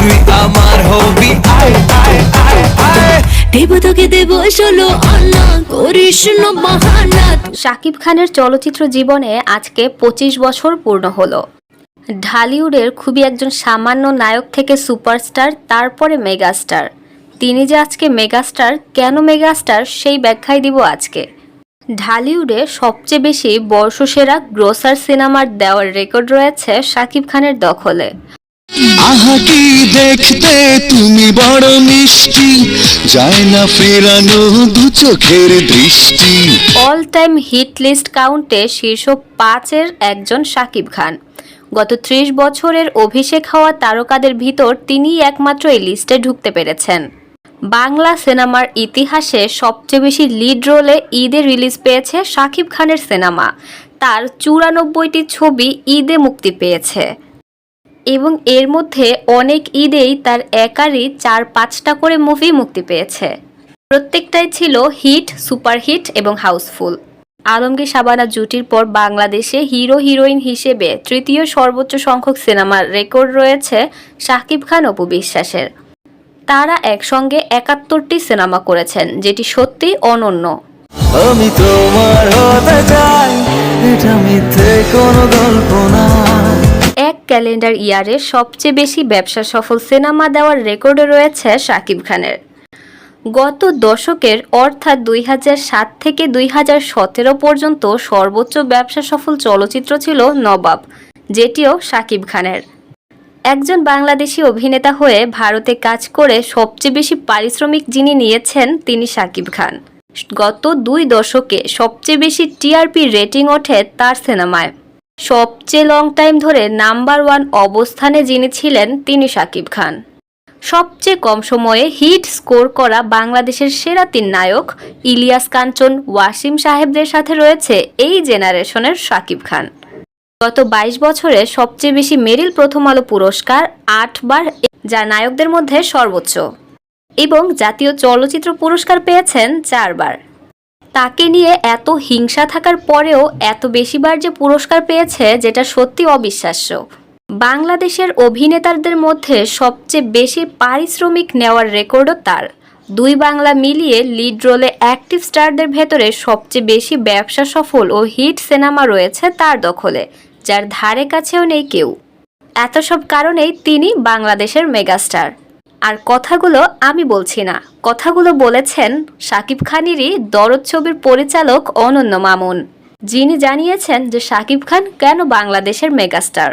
তুই আমার হবি। আয় আয় আয় আয়। দেব তোকে দেব ষোলো আনা করিস না বাহানা। শাকিব খানের চলচ্চিত্র জীবনে আজকে পঁচিশ বছর পূর্ণ হলো। ঢালিউডের খুবই একজন সামান্য নায়ক থেকে সুপারস্টার তারপরে মেগাস্টার। তিনি যে আজকে মেগাস্টার কেন মেগাস্টার সেই ব্যাখ্যাই দিব আজকে। ঢালিউডে সবচেয়ে বেশি বর্ষসেরা গ্রোসার সিনেমার দেওয়ার রেকর্ড রয়েছে শাকিব খানের দখলে। আহা দেখতে? তুমি বড় মিষ্টি। যায় না ফেরানো দু চোখের দৃষ্টি। অল টাইম হিট লিস্ট কাউন্টে শীর্ষ পাঁচের একজন শাকিব খান। গত ত্রিশ বছরের অভিষেক হওয়া তারকাদের ভিতর তিনিই একমাত্র এই লিস্টে ঢুকতে পেরেছেন। বাংলা সিনেমার ইতিহাসে সবচেয়ে বেশি লিড রোলে ঈদে রিলিজ পেয়েছে শাকিব খানের সিনেমা। তার চুরানব্বইটি ছবি ঈদে মুক্তি পেয়েছে। এবং এর মধ্যে অনেক ঈদেই তার একারই চার পাঁচটা করে মুভি মুক্তি পেয়েছে। প্রত্যেকটাই ছিল হিট, সুপারহিট এবং হাউসফুল। আলমগীর সাবানা জুটির পর বাংলাদেশে হিরো, হিরোইন হিসেবে তৃতীয় সর্বোচ্চ সংখ্যক সিনেমার রেকর্ড রয়েছে শাকিব খান অপু বিশ্বাসের। তারা একসঙ্গে একাত্তরটি সিনেমা করেছেন, যেটি সত্যিই অনন্য। আমি তোমার হতে চাই, এটা মিথ্যে কোনো গল্প না। ক্যালেন্ডার ইয়ারে সবচেয়ে বেশি ব্যবসা সফল সিনেমা দেওয়ার রেকর্ডও রয়েছে শাকিব খানের। গত দশকের অর্থাৎ দুই সাত থেকে দুই পর্যন্ত সর্বোচ্চ ব্যবসা সফল চলচ্চিত্র ছিল নবাব, যেটিও শাকিব খানের। একজন বাংলাদেশি অভিনেতা হয়ে ভারতে কাজ করে সবচেয়ে বেশি পারিশ্রমিক যিনি নিয়েছেন তিনি শাকিব খান। গত দুই দশকে সবচেয়ে বেশি টিআরপি রেটিং ওঠে তার সিনেমায়। সবচেয়ে লং টাইম ধরে নাম্বার ওয়ান অবস্থানে যিনি ছিলেন তিনি শাকিব খান। সবচেয়ে কম সময়ে হিট স্কোর করা বাংলাদেশের সেরা তিন নায়ক ইলিয়াস কাঞ্চন, ওয়াসিম সাহেবদের সাথে রয়েছে এই জেনারেশনের শাকিব খান। গত বাইশ বছরে সবচেয়ে বেশি মেরিল প্রথম আলো পুরস্কার আটবার যা নায়কদের মধ্যে সর্বোচ্চ। এবং জাতীয় চলচ্চিত্র পুরস্কার পেয়েছেন চারবার তাকে নিয়ে এত হিংসা থাকার পরেও এত বেশিবার যে পুরস্কার পেয়েছে যেটা সত্যি অবিশ্বাস্য। বাংলাদেশের অভিনেতাদের মধ্যে সবচেয়ে বেশি পারিশ্রমিক নেওয়ার রেকর্ডও তার। দুই বাংলা মিলিয়ে লিড রোলে অ্যাক্টিভ স্টারদের ভেতরে সবচেয়ে বেশি ব্যবসা সফল ও হিট সিনেমা রয়েছে তার দখলে, যার ধারে কাছেও নেই কেউ। এত সব কারণেই তিনি বাংলাদেশের মেগাস্টার। আর কথাগুলো আমি বলছি না। কথাগুলো বলেছেন শাকিব খানেরই দরদ ছবির পরিচালক অনন্য মামুন। যিনি জানিয়েছেন যে শাকিব খান কেন বাংলাদেশের মেগাস্টার।